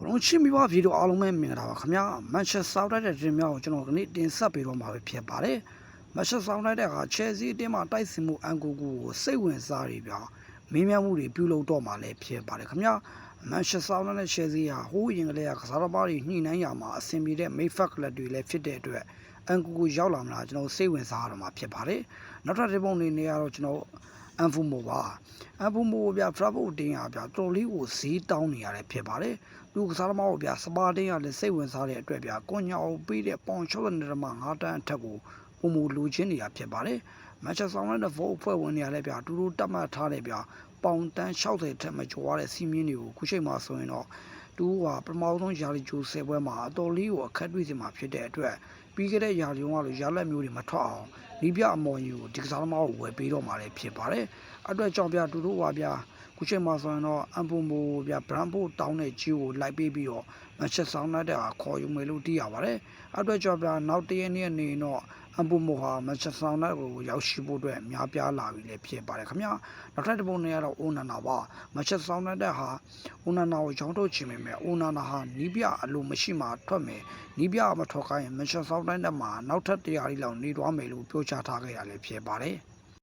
ဘလုံးချင်းမိဘဗီဒီယိုအားလုံးပဲမြင်ကြတာပါခင်ဗျာမန်ချက်ဆောက်တိုက်တဲ့တင်များကိုကျွန်တော်ဒီနေ့တင်ဆက်ပေးတော့မှာပဲဖြစ်ပါတယ်မန်ချက်ဆောက်တိုက်တဲ့ကချယ်ဆီအတင်းမှာတိုက်စစ်မှုအန်ကူကူကိုစိတ်ဝင်စားနေပြမင်းများမှုတွေပြုလုပ်တော့မှာလည်းဖြစ်ပါတယ်ခင်ဗျာမန်ချက်ဆောက်တိုက်တဲ့ချယ်ဆီဟာဟိုးရင်ကလေးကကစားသမားတွေညှိနှိုင်းရမှာအဆင်ပြေတဲ့မိတ်ဖက်ကလပ်တွေလည်းဖြစ်တဲ့အတွက်အန်ကူကူရောက်လာမလားကျွန်တော်စိတ်ဝင်စားရတော့မှာဖြစ်ပါတယ်နောက်ထပ်ဒီပုံတွေနေရတော့ကျွန်တော် အန်ဖူမိုပါအန်ဖူမိုပြဖရဘုတ်တင်းရပြတော်လေးကိုဈေးတောင်းနေရတယ်ဖြစ်ပါတယ်လူကစားသမားကိုဗျာစပါတင်းရလည်းစိတ်ဝင်စားတဲ့အတွက်ဗျာကွန်ညာကိုပေးတဲ့ပေါင်60နဲ့မှ9တန်းအထက်ကိုပုံမူလူချင်းနေတာဖြစ်ပါတယ်မန်ချက်စတာနဲ့ဗို့အဖွဲ့ဝင်နေရလဲဗျာတူတူတတ်မှတ်ထားတဲ့ဗျာပေါင်တန်း60ထက်မကျော်ရတဲ့စီးမြင်းတွေကိုခုချိန်မှာဆိုရင်တော့တူကပထမဆုံးယာလီဂျိုဆယ်ပွဲမှာအတော်လေးကိုအခက်တွေ့စီမှာဖြစ်တဲ့အတွက်ပြီးခဲ့တဲ့ယာလီကလိုရလက်မျိုးတွေမထွက်အောင် ဒီပြအမော်ကြီးကိုဒီကစားသမားကိုဝယ်ပေးတော့မှာလည်းဖြစ်ပါတယ်အတွက်ကြောင့်ဗျာတူတူပါဗျာ ခုချိန်မှာဆိုရင်တော့အမ်ပူမိုပြဘရန်ဖို့တောင်းတဲ့ကြီးကိုလိုက်ပေးပြီးတော့မန်ချက်ဆောင်တဲ့ဟာခေါ်ယူမယ်လို့သိရပါတယ်။အတွက်ကြောင့်ပြနောက်တရက်နေ့နေတော့အမ်ပူမိုဟာမန်ချက်ဆောင်တဲ့ကိုရောက်ရှိဖို့အတွက်များပြားလာပြီလည်းဖြစ်ပါတယ်ခင်ဗျာ။နောက်ထပ်တစ်ပုံနေရတော့အိုနာနာပါမန်ချက်ဆောင်တဲ့ဟာအိုနာနာကိုကြောင်းထုတ်ချင်ပေမဲ့အိုနာနာဟာနီးပြအလိုမရှိမှထွက်မယ်။နီးပြမထွက်ခိုင်းမန်ချက်ဆောင်တဲ့မှာနောက်ထပ်တရားလေးလောက်နေသွားမယ်လို့ပြောချထားခဲ့ရလည်းဖြစ်ပါတယ်။